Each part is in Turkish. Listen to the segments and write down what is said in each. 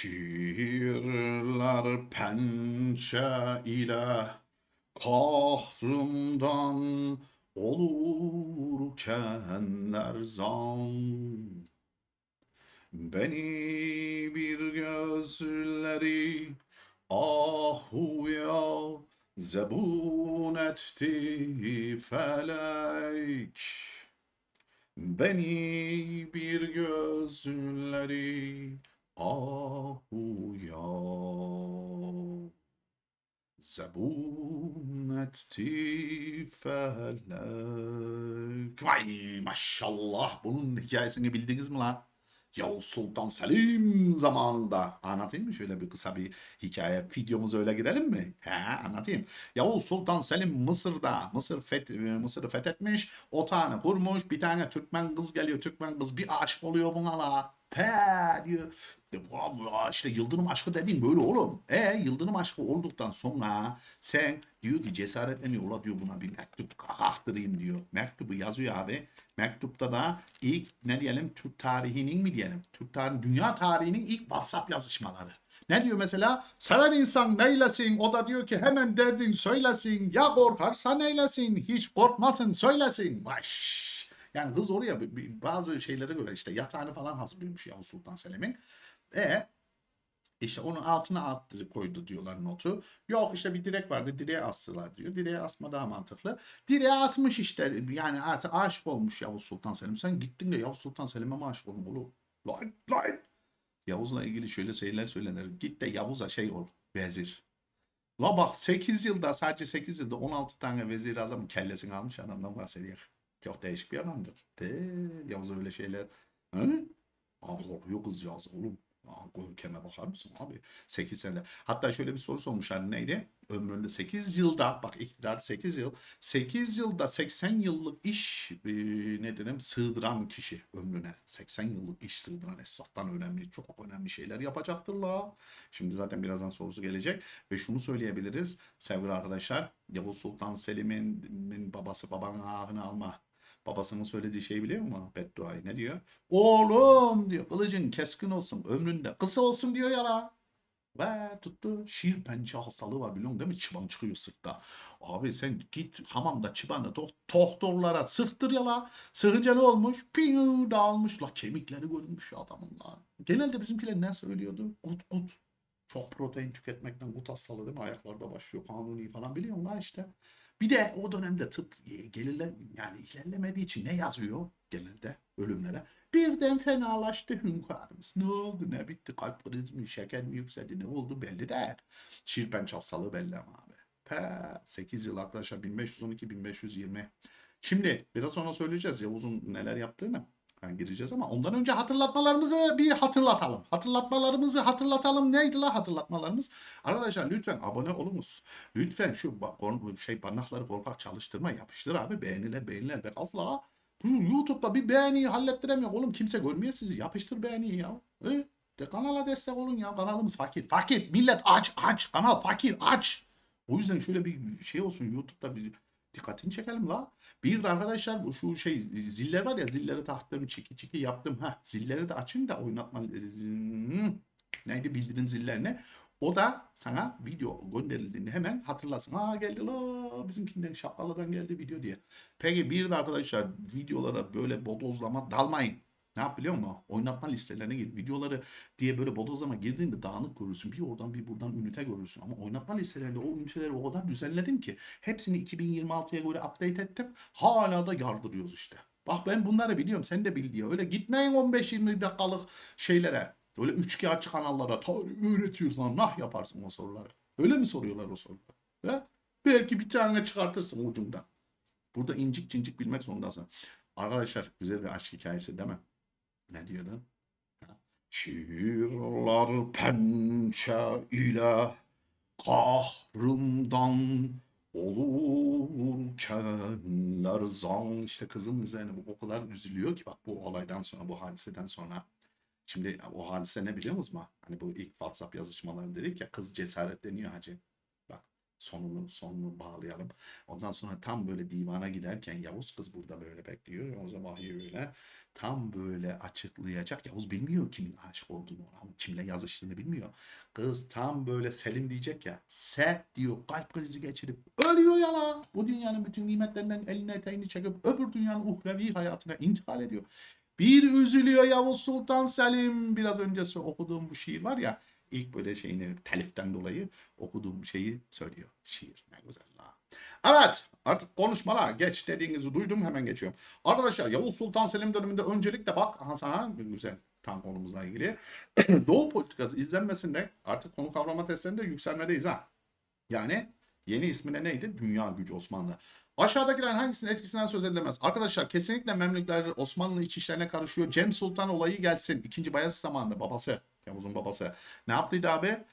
Şiirler pençe ile kahrımdan olurken erzan. Beni bir gözleri ahuya zebun etti felek. Beni bir gözleri ahuya zebun etti felek. Vay maşallah bunun hikayesini bildiniz mi lan? Yavuz Sultan Selim zamanında. Anlatayım mı şöyle bir kısa bir hikaye? Videomuz öyle girelim mi? He anlatayım. Yavuz Sultan Selim Mısır'da. Mısır feth, Mısır'ı fethetmiş. Otağını kurmuş. Bir tane Türkmen kız geliyor. Türkmen kız bir aşık oluyor buna la. Pe diyor. "Vallahi işte yıldırım aşkı dediğin böyle oğlum. E yıldırım aşkı olduktan sonra sen diyor ki cesaretleniyor. Ula diyor buna bir mektup kaktırayım diyor. Mektubu yazıyor abi. Mektupta da ilk ne diyelim Türk tarihinin mi diyelim? Türk tarihi, dünya tarihinin ilk WhatsApp yazışmaları. Ne diyor mesela? Seven insan neylesin? O da diyor ki hemen derdin söylesin. Ya korkarsa neylesin? Hiç korkmasın söylesin. Baş. Yani kız oraya bazı şeylere göre işte yatağını falan hazırlıyormuş Yavuz Sultan Selim'in. E işte onun altına attı koydu diyorlar notu. Yok işte bir direk vardı direğe astılar diyor. Direğe asma daha mantıklı. Direğe asmış işte yani artık aşık olmuş Yavuz Sultan Selim. Sen gittin de Yavuz Sultan Selim'e mi aşık oldun oğlum? Lan lan. Yavuz'la ilgili şöyle şeyler söylenir. Git de Yavuz'a şey ol vezir. La bak 8 yılda sadece 8 yılda 16 tane vezir azamın kellesini almış adamdan bahsediyor. Çok değişik bir adamdır. De Yavuz öyle şeyler. Hı? Abi korkuyor kız Yavuz oğlum. Aa, görkeme bakar mısın abi? 8 sene. Hatta şöyle bir soru sormuşlar neydi? Ömründe 8 yılda bak iktidar 8 yıl. 8 yılda 80 yıllık iş e, ne dedim sığdıran kişi ömrüne 80 yıllık iş sığdıran esnaftan önemli çok önemli şeyler yapacaktır la. Şimdi zaten birazdan sorusu gelecek ve şunu söyleyebiliriz sevgili arkadaşlar. Yavuz Sultan Selim'in babası babanın ahını alma. Babasının söylediği şeyi biliyor musun? Bedduayı ne diyor? Oğlum diyor kılıcın keskin olsun ömründe kısa olsun diyor ya la. Ve tuttu şiir pençe hastalığı var biliyorsun değil mi? Çıban çıkıyor sırtta. Abi sen git hamamda çıbanı do- doktorlara sıktır ya la. Ne olmuş? Piyu dağılmış la. Kemikleri görünmüş ya adamın la. Genelde bizimkiler ne söylüyordu? Gut gut. Çok protein tüketmekten gut hastalığı değil mi? Ayaklarda başlıyor kanuni falan biliyorsun la işte. Bir de o dönemde tıp e, gelirle yani ilerlemediği için ne yazıyor genelde ölümlere? Birden fenalaştı hünkârımız. Ne oldu ne bitti kalp krizi şeker mi yükseldi ne oldu belli değil. Şirpenç hastalığı belli ama abi. Pe 8 yıl arkadaşlar 1512-1520. Şimdi biraz sonra söyleyeceğiz Yavuz'un neler yaptığını. Yani gireceğiz ama ondan önce hatırlatmalarımızı bir hatırlatalım. Hatırlatmalarımızı hatırlatalım. Neydi la hatırlatmalarımız? Arkadaşlar lütfen abone olunuz. Lütfen şu şey parmakları korkak çalıştırma yapıştır abi. Beğeniler beğeniler be asla. YouTube'da bir beğeniyi hallettiremiyor. Oğlum kimse görmüyor sizi. Yapıştır beğeniyi ya. E, de kanala destek olun ya. Kanalımız fakir. Fakir. Millet aç aç. Kanal fakir aç. O yüzden şöyle bir şey olsun YouTube'da bir dikkatini çekelim la. Bir de arkadaşlar bu şu şey ziller var ya zilleri taktım çiki çiki yaptım. ha zilleri de açın da oynatma Hmm, neydi bildirim zillerini. O da sana video gönderildiğinde hemen hatırlasın. Aa geldi la bizimkinden şapkalıdan geldi video diye. Peki bir de arkadaşlar videolara böyle bodozlama dalmayın. Ne yap biliyor musun? Oynatma listelerine gir. Videoları diye böyle bodozlama girdiğinde dağınık görürsün. Bir oradan bir buradan ünite görürsün. Ama oynatma listelerinde o üniteleri o kadar düzenledim ki hepsini 2026'ya göre update ettim. Hala da yardırıyoruz işte. Bak ben bunları biliyorum. Sen de bil diyor. Öyle gitmeyin 15-20 dakikalık şeylere. Öyle üçkağıtçı kanallara tarih öğretiyorsun. Nah yaparsın o soruları. Öyle mi soruyorlar o soruları? He? Belki bir tane çıkartırsın ucundan. Burada incik cincik bilmek zorundasın. Arkadaşlar güzel bir aşk hikayesi değil mi? Ne diyordu? Şiirler pençe ile kahrımdan olurken lerzan işte kızın üzerine bu o kadar üzülüyor ki bak bu olaydan sonra bu hadiseden sonra şimdi o hadise ne biliyor musunuz? Hani bu ilk WhatsApp yazışmaları dedik ya kız cesaretleniyor hacı. Sonunu sonunu bağlayalım. Ondan sonra tam böyle divana giderken Yavuz kız burada böyle bekliyor. Yavuz'a bakıyor öyle. Tam böyle açıklayacak. Yavuz bilmiyor kimin aşık olduğunu ona. Kimle yazıştığını bilmiyor. Kız tam böyle Selim diyecek ya. Se diyor kalp krizi geçirip ölüyor ya la. Bu dünyanın bütün nimetlerinden eline eteğini çekip öbür dünyanın uhrevi hayatına intihal ediyor. Bir üzülüyor Yavuz Sultan Selim. Biraz öncesi okuduğum bu şiir var ya. İlk böyle şeyini teliften dolayı okuduğum şeyi söylüyor. Şiir ne güzel la. Evet artık konuşmalar geç dediğinizi duydum hemen geçiyorum. Arkadaşlar Yavuz Sultan Selim döneminde öncelikle bak aha sana güzel tam konumuzla ilgili. Doğu politikası izlenmesinde artık konu kavrama testlerinde yükselmedeyiz ha. Yani yeni ismine neydi? Dünya gücü Osmanlı. Aşağıdakilerin hangisinin etkisinden söz edilemez? Arkadaşlar kesinlikle Memlükler Osmanlı iç işlerine karışıyor. Cem Sultan olayı gelsin. İkinci Bayezid zamanında babası. Yavuz'un babası. Ne yaptıydı abi?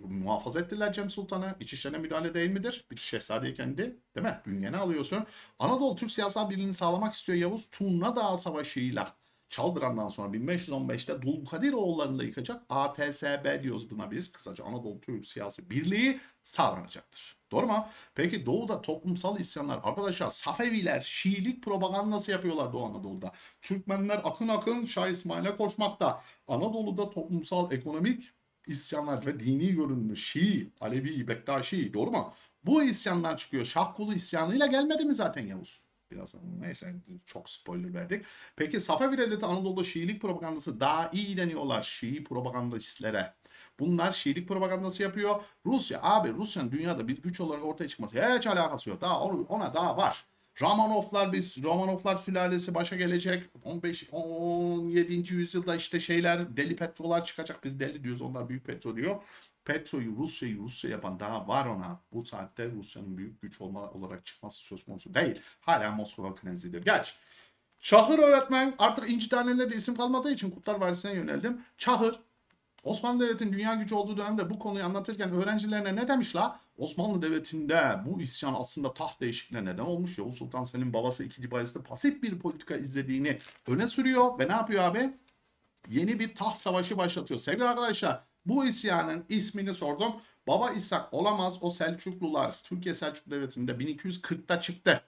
Muhafaza ettiler Cem Sultan'ı. İç işlerine müdahale değil midir? Bir şehzadeyken de değil mi? Bünyene alıyorsun. Anadolu Türk siyasal birliğini sağlamak istiyor Yavuz. Turna Dağı Savaşı'yla. Çaldıran'dan sonra 1515'te Dulkadiroğulları'nı yıkacak. ATSB diyoruz buna biz. Kısaca Anadolu Türk Siyasi Birliği sağlanacaktır. Doğru mu? Peki Doğu'da toplumsal isyanlar. Arkadaşlar Safeviler Şiilik propagandası yapıyorlar Doğu Anadolu'da. Türkmenler akın akın Şah İsmail'e koşmakta. Anadolu'da toplumsal ekonomik isyanlar ve dini görünümlü Şii, Alevi, Bektaşi doğru mu? Bu isyanlar çıkıyor. Şahkulu isyanıyla gelmedi mi zaten Yavuz? Biraz neyse çok spoiler verdik. Peki Safevi Devleti Anadolu'da Şiilik propagandası daha iyi deniyorlar Şii propagandistlere. Bunlar Şiilik propagandası yapıyor. Rusya abi Rusya'nın dünyada bir güç olarak ortaya çıkması hiç alakası yok. Daha ona daha var. Romanovlar biz Romanovlar sülalesi başa gelecek. 15 17. yüzyılda işte şeyler deli petrolar çıkacak. Biz deli diyoruz onlar büyük petro diyor. Petroyu Rusya'yı Rusya yapan daha var ona. Bu saatte Rusya'nın büyük güç olma olarak çıkması söz konusu değil. Hala Moskova Knezi'dir. Geç. Çahır öğretmen artık inci tanelerinde isim kalmadığı için Kurtlar Vadisi'ne yöneldim. Çahır Osmanlı Devleti'nin dünya gücü olduğu dönemde bu konuyu anlatırken öğrencilerine ne demiş la? Osmanlı Devleti'nde bu isyan aslında taht değişikliğine neden olmuş. Yavuz Sultan Selim babası 2. Bayezid'de pasif bir politika izlediğini öne sürüyor ve ne yapıyor abi? Yeni bir taht savaşı başlatıyor. Sevgili arkadaşlar bu isyanın ismini sordum. Baba İshak olamaz o Selçuklular Türkiye Selçuklu Devleti'nde 1240'ta çıktı.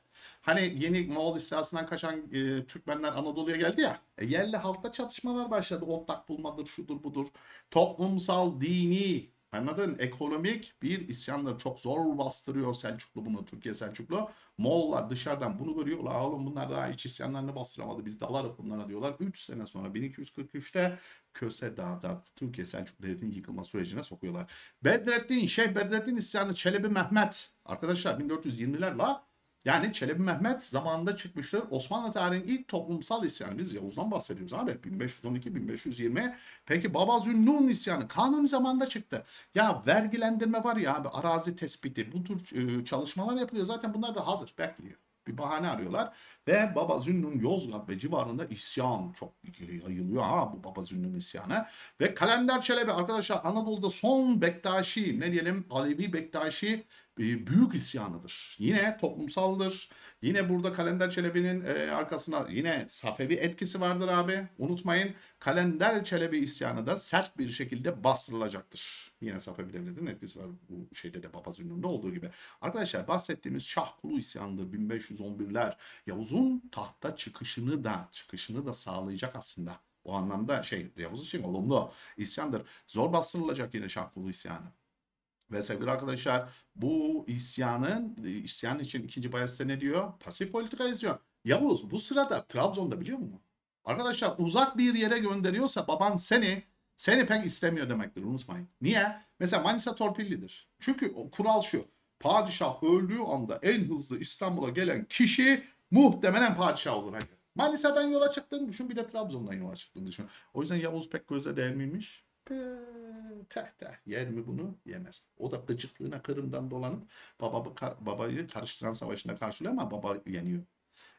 Hani yeni Moğol istilasından kaçan e, Türkmenler Anadolu'ya geldi ya. E, yerli halkla çatışmalar başladı. Ortak bulmadır, şudur budur. Toplumsal, dini, anladın? Ekonomik bir isyanları çok zor bastırıyor Selçuklu bunu, Türkiye Selçuklu. Moğollar dışarıdan bunu görüyor. La oğlum bunlar daha hiç isyanlarını bastıramadı. Biz dalarız bunlara diyorlar. 3 sene sonra 1243'te Köse Dağ'da Türkiye Selçuklu Devleti'nin yıkılma sürecine sokuyorlar. Bedrettin, Şeyh Bedrettin isyanı Çelebi Mehmet. Arkadaşlar 1420'ler la yani Çelebi Mehmet zamanında çıkmıştır. Osmanlı tarihinin ilk toplumsal isyanı. Biz Yavuz'dan bahsediyoruz abi. 1512-1520. Peki Baba Zünnun isyanı kanun zamanında çıktı. Ya vergilendirme var ya abi arazi tespiti bu tür e, çalışmalar yapılıyor. Zaten bunlar da hazır bekliyor. Bir bahane arıyorlar. Ve Baba Zünnun Yozgat ve civarında isyan çok yayılıyor. Ha bu Baba Zünnun isyanı. Ve Kalender Çelebi arkadaşlar Anadolu'da son Bektaşi ne diyelim Alevi Bektaşi büyük isyanıdır. Yine toplumsaldır. Yine burada Kalender Çelebi'nin e, arkasına yine Safevi etkisi vardır abi. Unutmayın Kalender Çelebi isyanı da sert bir şekilde bastırılacaktır. Yine Safevi Devleti'nin etkisi var bu şeyde de Papaz Ünlü'nde olduğu gibi. Arkadaşlar bahsettiğimiz Şahkulu isyanıdır 1511'ler. Yavuz'un tahta çıkışını da çıkışını da sağlayacak aslında. O anlamda şey Yavuz için olumlu isyandır. Zor bastırılacak yine Şahkulu isyanı. Ve sevgili arkadaşlar bu isyanın isyan için ikinci Bayezid'de ne diyor? Pasif politika izliyor. Yavuz bu sırada Trabzon'da biliyor musun? Arkadaşlar uzak bir yere gönderiyorsa baban seni seni pek istemiyor demektir unutmayın. Niye? Mesela Manisa torpillidir. Çünkü o kural şu. Padişah öldüğü anda en hızlı İstanbul'a gelen kişi muhtemelen padişah olur. Hadi. Manisa'dan yola çıktığını düşün bir de Trabzon'dan yola çıktığını düşün. O yüzden Yavuz pek göze değmemiş. Pe, teh teh yer mi bunu? Yemez. O da gıcıklığına Kırım'dan dolanıp baba, babayı karıştıran savaşında karşılıyor ama baba yeniyor.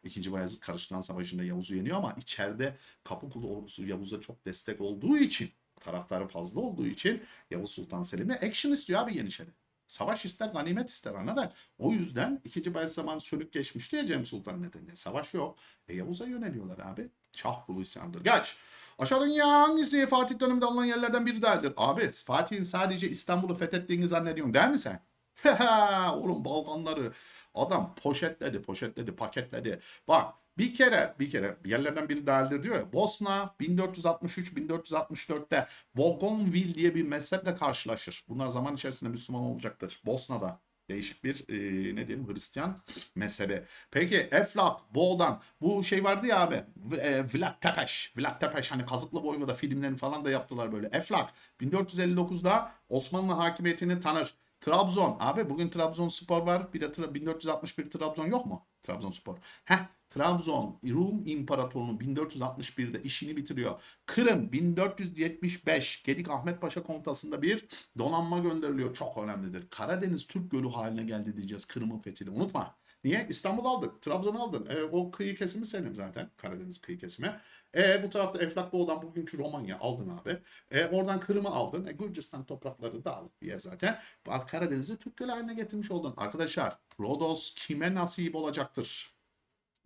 İkinci Bayezid karıştıran savaşında Yavuz'u yeniyor ama içeride Kapıkulu ordusu Yavuz'a çok destek olduğu için taraftarı fazla olduğu için Yavuz Sultan Selim'e action istiyor abi Yeniçeri. Savaş ister, ganimet ister anladın. O yüzden ikinci Bayezid zaman sönük geçmişti ya Cem Sultan nedeniyle. Savaş yok. E Yavuz'a yöneliyorlar abi. Şahkulu isyandır. Geç. Aşağıdan ya hangisi Fatih döneminde alınan yerlerden biri değildir? Abi Fatih'in sadece İstanbul'u fethettiğini zannediyorsun değil mi sen? Oğlum Balkanları adam poşetledi, poşetledi, paketledi. Bak bir kere bir kere yerlerden biri değerlidir diyor ya. Bosna 1463-1464'te Bougainville diye bir mezheple karşılaşır. Bunlar zaman içerisinde Müslüman olacaktır. Bosna'da değişik bir e, ne diyelim Hristiyan mezhebi. Peki Eflak, Boğdan bu şey vardı ya abi e, Vlad Tepes. Vlad Tepes hani Kazıklı Boyvada filmlerini falan da yaptılar böyle. Eflak 1459'da Osmanlı hakimiyetini tanır. Trabzon. Abi bugün Trabzonspor var. Bir de tra- 1461 Trabzon yok mu? Trabzonspor. Heh. Trabzon Rum İmparatorluğu 1461'de işini bitiriyor. Kırım 1475 Gedik Ahmet Paşa komutasında bir donanma gönderiliyor. Çok önemlidir. Karadeniz Türk Gölü haline geldi diyeceğiz Kırım'ın fethiyle. Unutma. Niye? İstanbul aldık. Trabzon aldın. E, o kıyı kesimi senin zaten. Karadeniz kıyı kesimi. E, bu tarafta Eflak Doğu'dan bugünkü Romanya aldın abi. E, oradan Kırım'ı aldın. E, Gürcistan toprakları dağılık bir yer zaten. Karadeniz'i Türk Gölü haline getirmiş oldun. Arkadaşlar Rodos kime nasip olacaktır?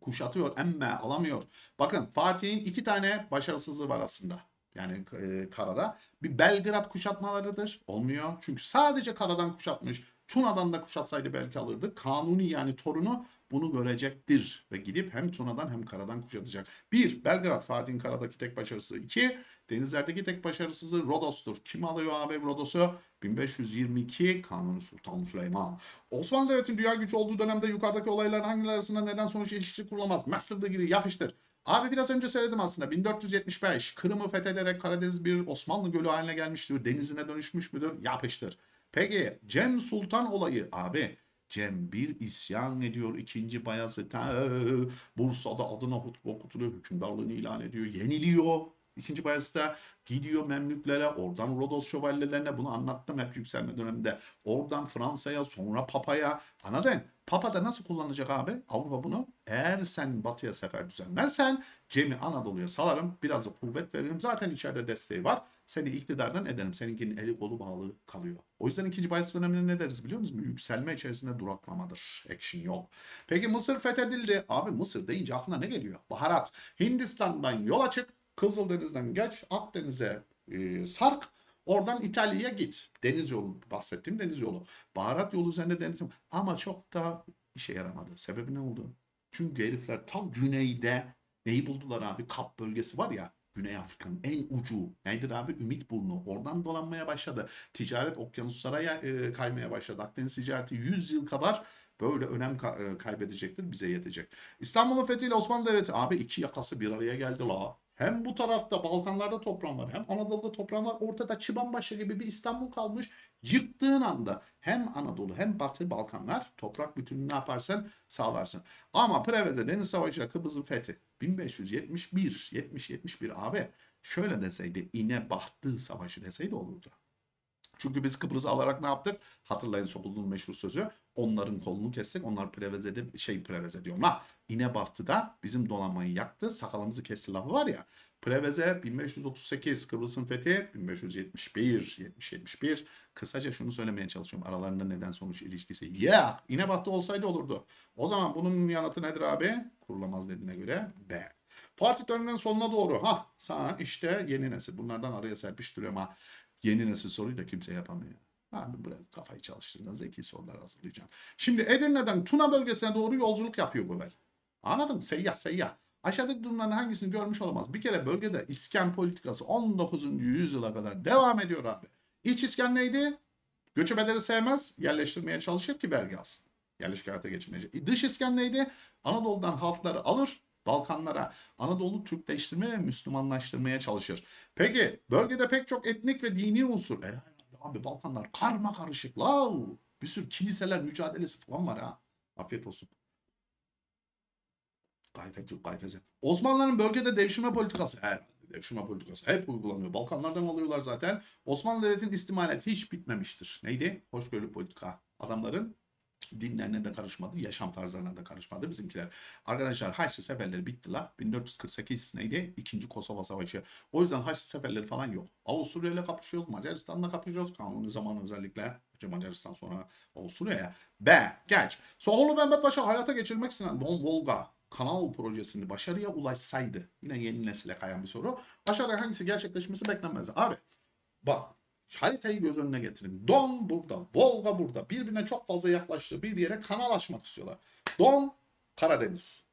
Kuşatıyor emme alamıyor. Bakın Fatih'in iki tane başarısızlığı var aslında. Yani e, karada. Bir Belgrad kuşatmalarıdır. Olmuyor. Çünkü sadece karadan kuşatmış. Tuna'dan da kuşatsaydı belki alırdı. Kanuni yani torunu bunu görecektir. Ve gidip hem Tuna'dan hem karadan kuşatacak. Bir, Belgrad Fatih'in karadaki tek başarısı. İki, denizlerdeki tek başarısızı Rodos'tur. Kim alıyor abi Rodos'u? 1522 Kanuni Sultan Süleyman. Osmanlı Devleti'nin dünya gücü olduğu dönemde yukarıdaki olayların hangileri arasında neden sonuç ilişkisi kurulamaz? Master degree yapıştır. Abi biraz önce söyledim aslında 1475 Kırım'ı fethederek Karadeniz bir Osmanlı gölü haline gelmiştir. Denizine dönüşmüş müdür? Yapıştır. Peki Cem Sultan olayı abi. Cem bir isyan ediyor ikinci Bayezid'e. Bursa'da adına hutbe okutuluyor. Hükümdarlığını ilan ediyor. Yeniliyor. İkinci Bayezid'e gidiyor Memlüklere. Oradan Rodos şövalyelerine bunu anlattım hep yükselme döneminde. Oradan Fransa'ya sonra Papa'ya. Anladın? Papa da nasıl kullanacak abi? Avrupa bunu. Eğer sen batıya sefer düzenlersen Cem'i Anadolu'ya salarım. Biraz da kuvvet veririm. Zaten içeride desteği var. Seni iktidardan ederim. Seninkinin eli kolu bağlı kalıyor. O yüzden ikinci Bayezid döneminde ne deriz biliyor musunuz? Yükselme içerisinde duraklamadır. Action yok. Peki Mısır fethedildi. Abi Mısır deyince aklına ne geliyor? Baharat. Hindistan'dan yola çık. Kızıldeniz'den geç. Akdeniz'e e, sark. Oradan İtalya'ya git. Deniz yolu bahsettiğim deniz yolu. Baharat yolu üzerinde deniz yolu. Ama çok da işe yaramadı. Sebebi ne oldu? Çünkü herifler tam güneyde neyi buldular abi? Kap bölgesi var ya. Güney Afrika'nın en ucu. Nedir abi? Ümit burnu. Oradan dolanmaya başladı. Ticaret okyanuslara ya- e, kaymaya başladı. Akdeniz ticareti 100 yıl kadar böyle önem ka- e, kaybedecektir. Bize yetecek. İstanbul'un fethiyle Osmanlı Devleti. Abi iki yakası bir araya geldi la. Hem bu tarafta Balkanlarda toprağın var hem Anadolu'da toprağın var. Ortada Çıbanbaşı gibi bir İstanbul kalmış. Yıktığın anda hem Anadolu hem Batı Balkanlar toprak bütününü ne yaparsan sağlarsın. Ama Preveze Deniz Savaşı Kıbrıs'ın fethi 1571, 70-71 abi şöyle deseydi İne Bahtı Savaşı deseydi olurdu. Çünkü biz Kıbrıs'ı alarak ne yaptık? Hatırlayın Sokullu'nun meşhur sözü. Onların kolunu kessek onlar Preveze'de şey Preveze diyorum ha. İnebahtı'da bizim donanmayı yaktı. Sakalımızı kesti lafı var ya. Preveze 1538 Kıbrıs'ın fethi 1571 70-71 kısaca şunu söylemeye çalışıyorum aralarında neden sonuç ilişkisi ya yeah, İnebahtı olsaydı olurdu o zaman bunun yanıtı nedir abi kurulamaz dediğine göre B Parti döneminin sonuna doğru ha sağ işte yeni nesil bunlardan araya serpiştiriyorum ha Yeni nesil soruyu da kimse yapamıyor. Abi biraz kafayı çalıştırdın. Zeki sorular hazırlayacaksın. Şimdi Edirne'den Tuna bölgesine doğru yolculuk yapıyor Govel. Anladın mı? Seyyah seyyah. Aşağıdaki durumların hangisini görmüş olamaz? Bir kere bölgede iskan politikası 19. yüzyıla kadar devam ediyor abi. İç iskan neydi? Göçebeleri sevmez, yerleştirmeye çalışır ki belge alsın. Yerleşik hayata geçmeyecek. Dış iskan neydi? Anadolu'dan halkları alır, Balkanlara Anadolu Türkleştirmeye ve Müslümanlaştırmaya çalışır. Peki bölgede pek çok etnik ve dini unsur. E, abi Balkanlar karma karışık. La, bir sürü kiliseler mücadelesi falan var ha. Afiyet olsun. Gayfet yok gayfeze. Osmanlıların bölgede devşirme politikası. Herhalde devşirme politikası hep uygulanıyor. Balkanlardan alıyorlar zaten. Osmanlı Devleti'nin istimaleti hiç bitmemiştir. Neydi? Hoşgörülü politika. Adamların dinlerine de karışmadı, yaşam tarzlarına da karışmadı bizimkiler. Arkadaşlar Haçlı seferleri bitti la. 1448 neydi? İkinci Kosova Savaşı. O yüzden Haçlı seferleri falan yok. Avusturya ile kapışıyoruz, Macaristan'la kapışıyoruz. Kanuni zamanı özellikle. Macaristan sonra Avusturya'ya. B. Geç. Soğulu Mehmet Paşa hayata geçirmek istenen Don Volga kanal projesini başarıya ulaşsaydı. Yine yeni nesile kayan bir soru. Aşağıda hangisi gerçekleşmesi beklenmez. Abi bak haritayı göz önüne getirin. Don burada, Volga burada. Birbirine çok fazla yaklaştığı bir yere kanal açmak istiyorlar. Don Karadeniz.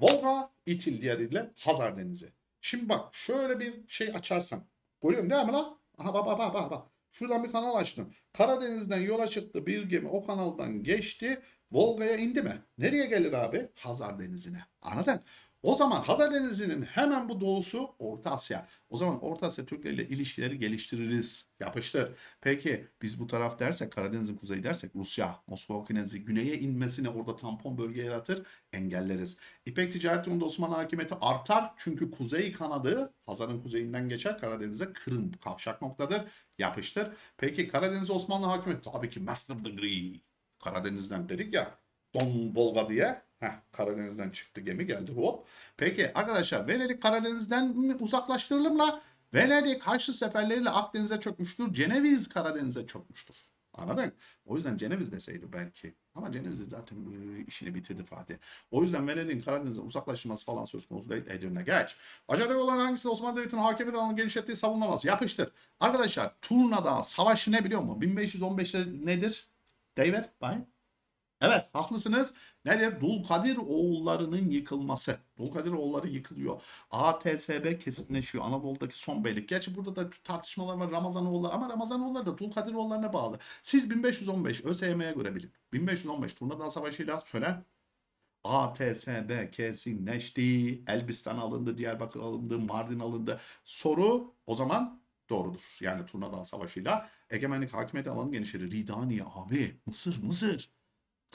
Volga İtil diğeriyle Hazar Denizi. Şimdi bak şöyle bir şey açarsam. Görüyorsun değil mi lan? Aha bak bak bak. bak. Şuradan bir kanal açtım. Karadeniz'den yola çıktı bir gemi o kanaldan geçti. Volga'ya indi mi? Nereye gelir abi? Hazar Denizi'ne. Anladın? O zaman Hazar Denizi'nin hemen bu doğusu Orta Asya. O zaman Orta Asya Türkleriyle ilişkileri geliştiririz. Yapıştır. Peki biz bu taraf dersek Karadeniz'in kuzeyi dersek Rusya, Moskova Künezi güneye inmesine orada tampon bölge yaratır engelleriz. İpek ticaret yolunda Osmanlı hakimiyeti artar. Çünkü kuzey kanadı Hazar'ın kuzeyinden geçer Karadeniz'e Kırım kavşak noktadır. Yapıştır. Peki Karadeniz Osmanlı hakimiyeti tabii ki master degree. Karadeniz'den dedik ya Don Volga diye. Heh, Karadeniz'den çıktı gemi geldi hop. Peki arkadaşlar Venedik Karadeniz'den mi uzaklaştırılır la? Venedik Haçlı seferleriyle Akdeniz'e çökmüştür. Ceneviz Karadeniz'e çökmüştür. Anladın? O yüzden Ceneviz deseydi belki. Ama Ceneviz zaten e, işini bitirdi Fatih. O yüzden Venedik'in Karadeniz'e uzaklaştırması falan söz konusu değil. Edirne geç. Acele olan hangisi Osmanlı Devleti'nin hakimiyet alanını genişlettiği savunulmaz. Yapıştır. Arkadaşlar Turna'da savaşı ne biliyor musun? 1515'te nedir? Deyiver. Bayım. Evet haklısınız. Nedir? Dulkadir oğullarının yıkılması. Dulkadir oğulları yıkılıyor. ATSB kesinleşiyor. Anadolu'daki son beylik. Gerçi burada da tartışmalar var Ramazan oğulları ama Ramazan oğulları da Dulkadir oğullarına bağlı. Siz 1515 ÖSYM'ye göre bilin. 1515 Turnadağ Savaşı'yla söyle. ATSB kesinleşti. Elbistan alındı, Diyarbakır alındı, Mardin alındı. Soru o zaman doğrudur. Yani Turnadağ Savaşı'yla egemenlik hakimiyet alanı genişledi. Ridaniye abi. Mısır, Mısır.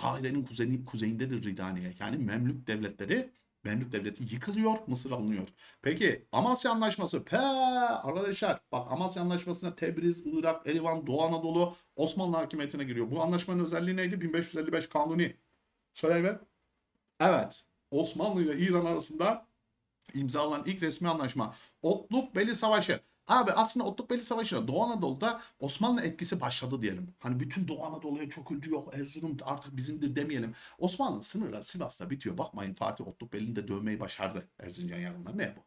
Kahire'nin kuzeyi, kuzeyindedir Ridaniye. Yani Memlük devletleri, Memlük devleti yıkılıyor, Mısır alınıyor. Peki Amasya Anlaşması. Pe arkadaşlar bak Amasya Anlaşması'na Tebriz, Irak, Erivan, Doğu Anadolu Osmanlı hakimiyetine giriyor. Bu anlaşmanın özelliği neydi? 1555 Kanuni. Söyle ver. Evet. Osmanlı ile İran arasında imzalanan ilk resmi anlaşma. Otluk Beli Savaşı. Abi aslında Otluk Beli Savaşı'na Doğu Anadolu'da Osmanlı etkisi başladı diyelim. Hani bütün Doğu Anadolu'ya çöküldü yok Erzurum artık bizimdir demeyelim. Osmanlı sınırla Sivas'ta bitiyor. Bakmayın Fatih Otluk Beli'ni de dövmeyi başardı Erzincan yarınlar. Ne bu?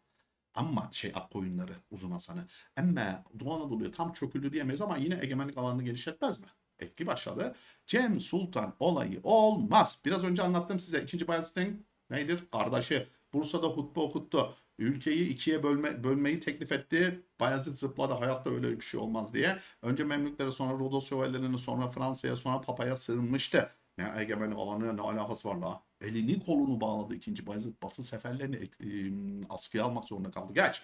Ama şey Akkoyunları uzun Hasan'ı. Ama Doğu Anadolu'ya tam çöküldü diyemeyiz ama yine egemenlik alanını genişletmez mi? Etki başladı. Cem Sultan olayı olmaz. Biraz önce anlattım size. İkinci Bayezid'in neydir? Kardeşi. Bursa'da hutbe okuttu. Ülkeyi ikiye bölme, bölmeyi teklif etti. Bayezid zıpladı hayatta öyle bir şey olmaz diye. Önce Memlüklere sonra Rodos şövalyelerine sonra Fransa'ya sonra Papa'ya sığınmıştı. Ne egemenlik alanına ne alakası var la? Elini kolunu bağladı ikinci Bayezid. Batı seferlerini e, askıya almak zorunda kaldı. Geç.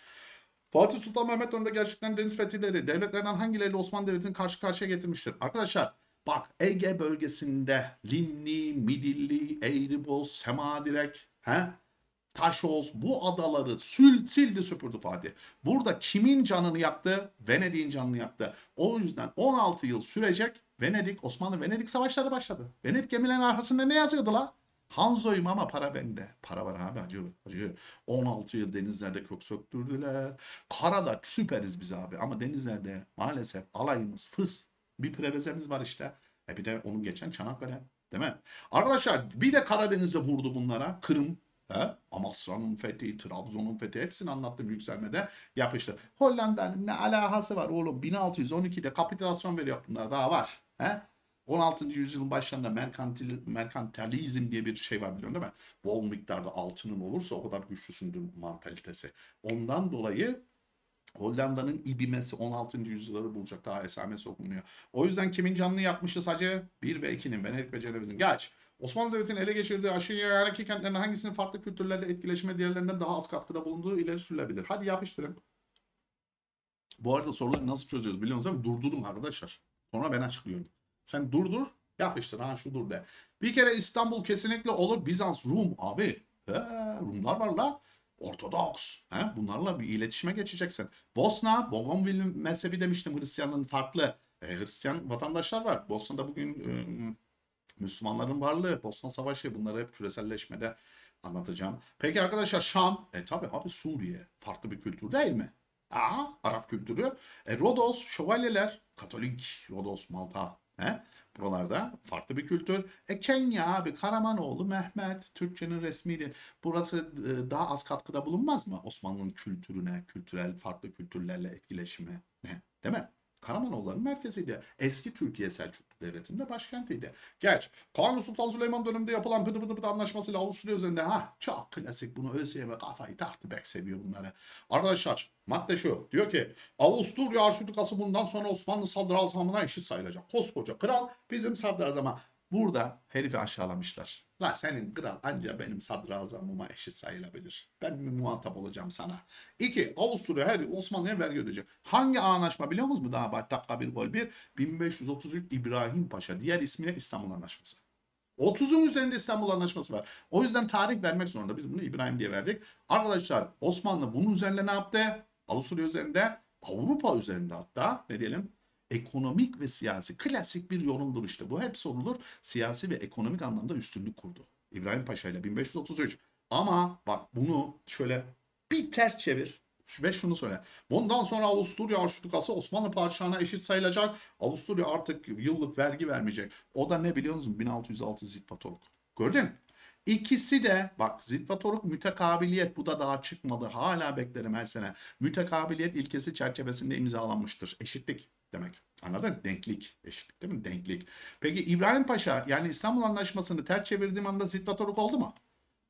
Fatih Sultan Mehmet önünde gerçekten deniz fetihleri devletlerden hangileriyle Osmanlı Devleti'ni karşı karşıya getirmiştir? Arkadaşlar bak Ege bölgesinde Limni, Midilli, Eğriboz, Semadirek, he? Taşoz bu adaları sül, sildi süpürdü Fatih. Burada kimin canını yaktı? Venedik'in canını yaktı. O yüzden 16 yıl sürecek Venedik, Osmanlı Venedik savaşları başladı. Venedik gemilerin arkasında ne yazıyordu la? Hanzo'yum ama para bende. Para var abi acı acı. 16 yıl denizlerde kök söktürdüler. Karada süperiz biz abi ama denizlerde maalesef alayımız fıs. Bir prevezemiz var işte. E bir de onu geçen Çanakkale. Değil mi? Arkadaşlar bir de Karadeniz'e vurdu bunlara. Kırım, He? Amasya'nın fethi, Trabzon'un fethi hepsini anlattım yükselmede yapıştır. Hollanda'nın ne alakası var oğlum? 1612'de kapitülasyon veriyor bunlar daha var. He? 16. yüzyılın başlarında merkantil, merkantilizm diye bir şey var biliyorsun değil mi? Bol miktarda altının olursa o kadar güçlüsündür mantalitesi. Ondan dolayı Hollanda'nın ibimesi 16. yüzyılları bulacak daha esamesi okunmuyor. O yüzden kimin canını yakmışız hacı? 1 ve 2'nin Venedik ve Ceneviz'in. Geç. Osmanlı Devleti'nin ele geçirdiği aşırı yerarki kentlerin hangisinin farklı kültürlerle etkileşime diğerlerinden daha az katkıda bulunduğu ileri sürülebilir. Hadi yapıştırın. Bu arada soruları nasıl çözüyoruz biliyorsunuz değil mi? Durdurun arkadaşlar. Sonra ben açıklıyorum. Sen durdur, yapıştır. Ha şu dur de. Bir kere İstanbul kesinlikle olur. Bizans, Rum abi. He, Rumlar var la. Ortodoks. He, bunlarla bir iletişime geçeceksin. Bosna, Bogomil mezhebi demiştim Hristiyanlığın farklı. E, Hristiyan vatandaşlar var. Bosna'da bugün e, Müslümanların varlığı, Bosna Savaşı bunları hep küreselleşmede anlatacağım. Peki arkadaşlar Şam, e tabi abi Suriye farklı bir kültür değil mi? Aa, Arap kültürü. E, Rodos, şövalyeler, Katolik, Rodos, Malta. He? Buralarda farklı bir kültür. E Kenya abi Karamanoğlu Mehmet Türkçenin resmi dil. Burası e, daha az katkıda bulunmaz mı Osmanlı'nın kültürüne, kültürel farklı kültürlerle etkileşime? Ne? Değil mi? Karamanoğulların merkeziydi. Eski Türkiye Selçuklu Devleti'nin de başkentiydi. Geç. Kanuni Sultan Süleyman döneminde yapılan pıtı pıtı pıtı anlaşmasıyla Avusturya üzerinde ha çok klasik bunu ÖSYM kafayı taktı bek seviyor bunları. Arkadaşlar madde şu diyor ki Avusturya Arşidükası bundan sonra Osmanlı sadrazamına eşit sayılacak. Koskoca kral bizim sadrazama. Burada herifi aşağılamışlar. La senin kral anca benim sadrazamıma eşit sayılabilir. Ben mi muhatap olacağım sana? İki, Avusturya her Osmanlı'ya vergi ödeyecek. Hangi anlaşma biliyor musunuz? Daha bak dakika bir gol bir. 1533 İbrahim Paşa. Diğer ismiyle İstanbul Anlaşması. 30'un üzerinde İstanbul Anlaşması var. O yüzden tarih vermek zorunda. Biz bunu İbrahim diye verdik. Arkadaşlar Osmanlı bunun üzerinde ne yaptı? Avusturya üzerinde, Avrupa üzerinde hatta ne diyelim? Ekonomik ve siyasi. Klasik bir yorumdur işte. Bu hep sorulur. Siyasi ve ekonomik anlamda üstünlük kurdu. İbrahim Paşa ile 1533. Ama bak bunu şöyle bir ters çevir. Ve şunu söyle. Bundan sonra Avusturya Arşidükası Osmanlı padişahına eşit sayılacak. Avusturya artık yıllık vergi vermeyecek. O da ne biliyor musun? 1606 Zitvatoruk. Gördün? İkisi de bak Zitvatoruk mütekabiliyet bu da daha çıkmadı. Hala beklerim her sene. Mütekabiliyet ilkesi çerçevesinde imzalanmıştır. Eşitlik demek. Anladın? Denklik. Eşitlik değil mi? Denklik. Peki İbrahim Paşa yani İstanbul Anlaşması'nı ters çevirdiğim anda Zitvatoruk oldu mu?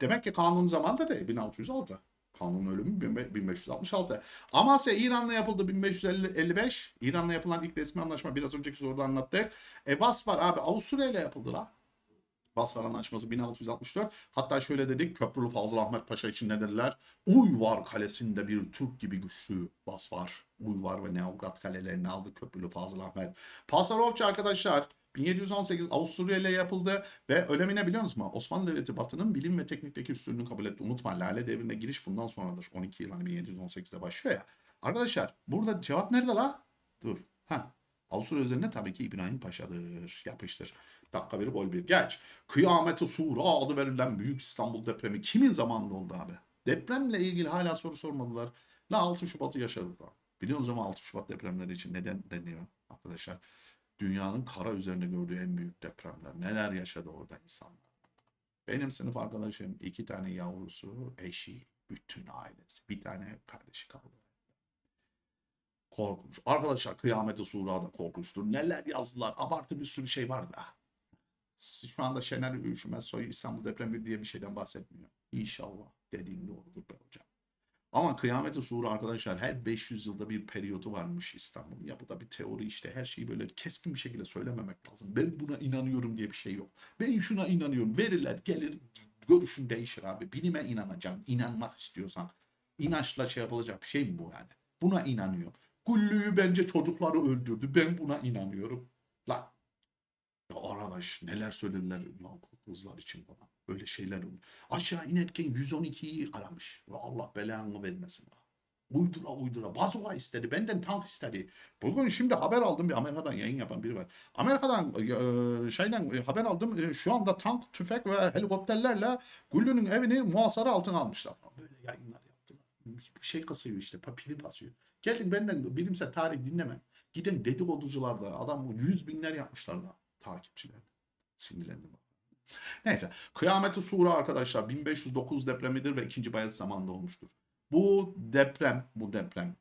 Demek ki kanun zamanında da 1606. Kanun ölümü 1566. Amasya İran'la yapıldı 1555. İran'la yapılan ilk resmi anlaşma biraz önceki soruda anlattık. E Basvar abi Avusturya ile yapıldı la. Basvar Anlaşması 1664. Hatta şöyle dedik Köprülü Fazıl Ahmet Paşa için ne dediler? Uyvar Kalesi'nde bir Türk gibi güçlü Basvar. Uyvar ve Neograd kalelerini aldı Köprülü Fazıl Ahmet. Pasarofça arkadaşlar 1718 Avusturya ile yapıldı ve önemine biliyor musunuz? Osmanlı Devleti Batı'nın bilim ve teknikteki üstünlüğünü kabul etti. Unutma Lale Devri'ne giriş bundan sonradır. 12 yıl hani 1718'de başlıyor ya. Arkadaşlar burada cevap nerede la? Dur. Ha. Avusturya üzerinde tabii ki İbrahim Paşa'dır. Yapıştır. Dakika bir gol bir. Geç. Kıyameti Sura adı verilen Büyük İstanbul depremi kimin zamanında oldu abi? Depremle ilgili hala soru sormadılar. La 6 Şubat'ı yaşadık lan. Biliyor musunuz ama 6 Şubat depremleri için neden deniyor arkadaşlar? Dünyanın kara üzerinde gördüğü en büyük depremler. Neler yaşadı orada insanlar. Benim sınıf arkadaşım iki tane yavrusu, eşi, bütün ailesi. Bir tane kardeşi kaldı. Korkunç. Arkadaşlar kıyameti surada korkunçtur. Neler yazdılar. Abartı bir sürü şey var da. Şu anda Şener Üşümez Soy İstanbul depremi diye bir şeyden bahsetmiyor. İnşallah dediğin doğrudur be hocam. Ama kıyameti sure arkadaşlar her 500 yılda bir periyodu varmış İstanbul'un. Ya bu da bir teori işte her şeyi böyle keskin bir şekilde söylememek lazım. Ben buna inanıyorum diye bir şey yok. Ben şuna inanıyorum. Veriler gelir görüşün değişir abi. Bilime inanacaksın. inanmak istiyorsan. İnançla şey yapılacak bir şey mi bu yani? Buna inanıyor. Güllü'yü bence çocukları öldürdü. Ben buna inanıyorum. La ya arkadaş neler söylediler lan kızlar için falan. Böyle şeyler oldu. Aşağı inerken 112'yi aramış. Ve Allah belanı vermesin. Uydura uydura. Bazuka istedi. Benden tank istedi. Bugün şimdi haber aldım. Bir Amerika'dan yayın yapan biri var. Amerika'dan e, şeyden e, haber aldım. E, şu anda tank, tüfek ve helikopterlerle Güllü'nün evini muhasara altına almışlar. Böyle yayınlar yaptılar. Bir şey kasıyor işte. Pili basıyor. Gelin benden bilimsel tarih dinleme. Gidin dedikoducularda adam yüz binler yapmışlar da takipçiler. Sinirlendim. Neyse. Kıyameti Sura arkadaşlar 1509 depremidir ve 2. Bayezid zamanında olmuştur. Bu deprem, bu deprem.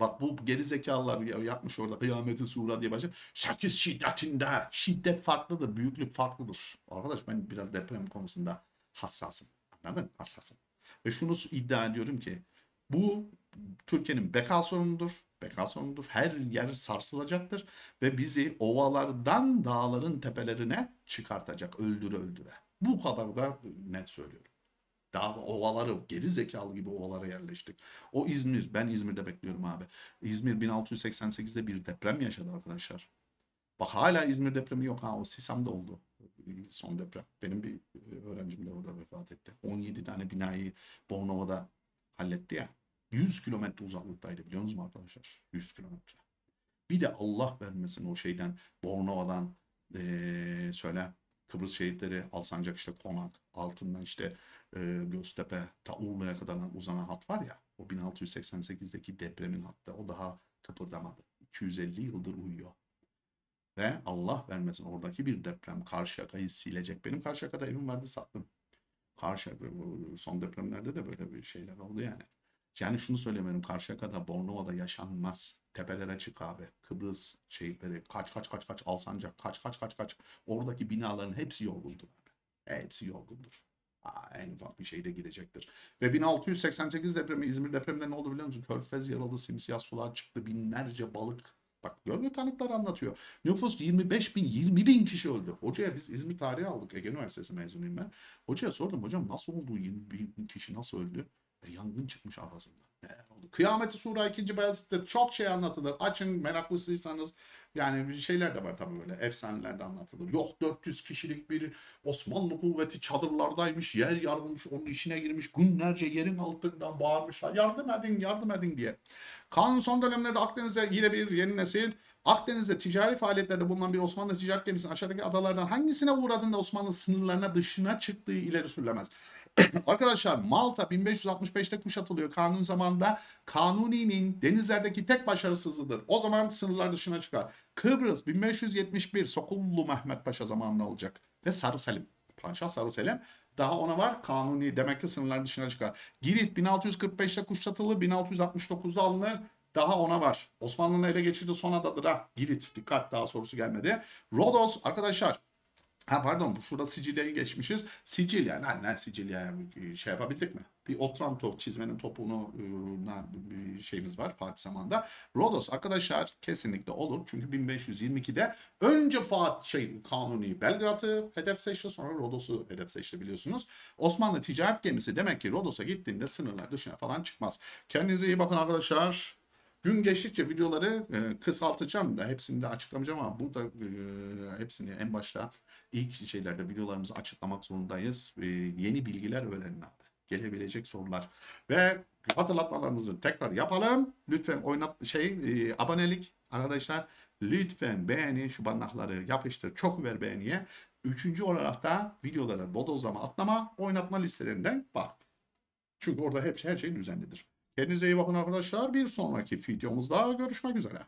Bak bu geri zekalılar yapmış orada kıyameti sura diye başlıyor. Şakis şiddetinde. Şiddet farklıdır, büyüklük farklıdır. Arkadaş ben biraz deprem konusunda hassasım. Anladın? Hassasım. Ve şunu iddia ediyorum ki bu Türkiye'nin beka sorunudur. Beka sorunudur. Her yer sarsılacaktır. Ve bizi ovalardan dağların tepelerine çıkartacak. Öldüre öldüre. Bu kadar da net söylüyorum. Daha ovaları, geri zekalı gibi ovalara yerleştik. O İzmir, ben İzmir'de bekliyorum abi. İzmir 1688'de bir deprem yaşadı arkadaşlar. Bak hala İzmir depremi yok ha. O Sisam'da oldu. Son deprem. Benim bir öğrencim de orada vefat etti. 17 tane binayı Bornova'da halletti ya. 100 kilometre uzaklıktaydı biliyor musunuz arkadaşlar? 100 kilometre. Bir de Allah vermesin o şeyden Bornova'dan ee, söyle Kıbrıs şehitleri Alsancak işte Konak altından işte e, Göztepe ta Urla'ya kadar uzanan hat var ya o 1688'deki depremin hatta o daha kıpırdamadı. 250 yıldır uyuyor. Ve Allah vermesin oradaki bir deprem Karşıyaka'yı silecek. Benim Karşıyaka'da evim vardı sattım. Karşıyaka son depremlerde de böyle bir şeyler oldu yani. Yani şunu söylemiyorum. Karşıyaka'da, Bornova'da yaşanmaz. Tepelere çık abi. Kıbrıs şehitleri kaç kaç kaç kaç Alsancak kaç kaç kaç kaç. Oradaki binaların hepsi yorgundur abi. Hepsi yorgundur. Aa, en ufak bir şeyde gidecektir. Ve 1688 depremi İzmir depreminde ne oldu biliyor musun? Körfez yarıldı, simsiyah sular çıktı, binlerce balık. Bak görgü tanıkları anlatıyor. Nüfus 25 bin, 20 bin kişi öldü. Hocaya biz İzmir tarihi aldık. Ege Üniversitesi mezunuyum ben. Hocaya sordum hocam nasıl oldu 20 bin kişi nasıl öldü? E, yangın çıkmış. Ne oldu? Kıyameti Sura 2. Bayezid'dir. Çok şey anlatılır. Açın meraklısıysanız yani şeyler de var tabii böyle efsaneler de anlatılır. Yok 400 kişilik bir Osmanlı kuvveti çadırlardaymış. Yer yarılmış onun içine girmiş. Günlerce yerin altından bağırmışlar. Yardım edin yardım edin diye. Kanun son dönemlerde Akdeniz'e yine bir yeni nesil. Akdeniz'de ticari faaliyetlerde bulunan bir Osmanlı ticaret gemisinin aşağıdaki adalardan hangisine uğradığında Osmanlı sınırlarına dışına çıktığı ileri sürülemez. Arkadaşlar Malta 1565'te kuşatılıyor kanun zamanında. Kanuni'nin denizlerdeki tek başarısızıdır. O zaman sınırlar dışına çıkar. Kıbrıs 1571 Sokullu Mehmet Paşa zamanında olacak. Ve Sarı Selim. Paşa Sarı Selim. Daha ona var Kanuni demek ki sınırlar dışına çıkar. Girit 1645'te kuşatılır 1669'da alınır. Daha ona var. Osmanlı'nın ele geçirdiği son adadır ha. Girit. Dikkat daha sorusu gelmedi. Rodos arkadaşlar Ha pardon bu şurada Sicilya'yı geçmişiz. Sicilya ne, ne Sicilya şey yapabildik mi? Bir Otranto çizmenin topunu e, bir şeyimiz var Fatih zamanında. Rodos arkadaşlar kesinlikle olur. Çünkü 1522'de önce Fatih şey Kanuni Belgrad'ı hedef seçti sonra Rodos'u hedef seçti biliyorsunuz. Osmanlı ticaret gemisi demek ki Rodos'a gittiğinde sınırlar dışına falan çıkmaz. Kendinize iyi bakın arkadaşlar. Gün geçtikçe videoları e, kısaltacağım da hepsini de açıklamayacağım ama burada e, hepsini en başta ilk şeylerde videolarımızı açıklamak zorundayız. E, yeni bilgiler öğrenin. Gelebilecek sorular. Ve hatırlatmalarımızı tekrar yapalım. Lütfen oynat şey e, abonelik arkadaşlar. Lütfen beğeni şu bandakları yapıştır. Çok ver beğeniye. Üçüncü olarak da videolara bodozlama atlama oynatma listelerinden bak. Çünkü orada hep her şey düzenlidir. Kendinize iyi bakın arkadaşlar. Bir sonraki videomuzda görüşmek üzere.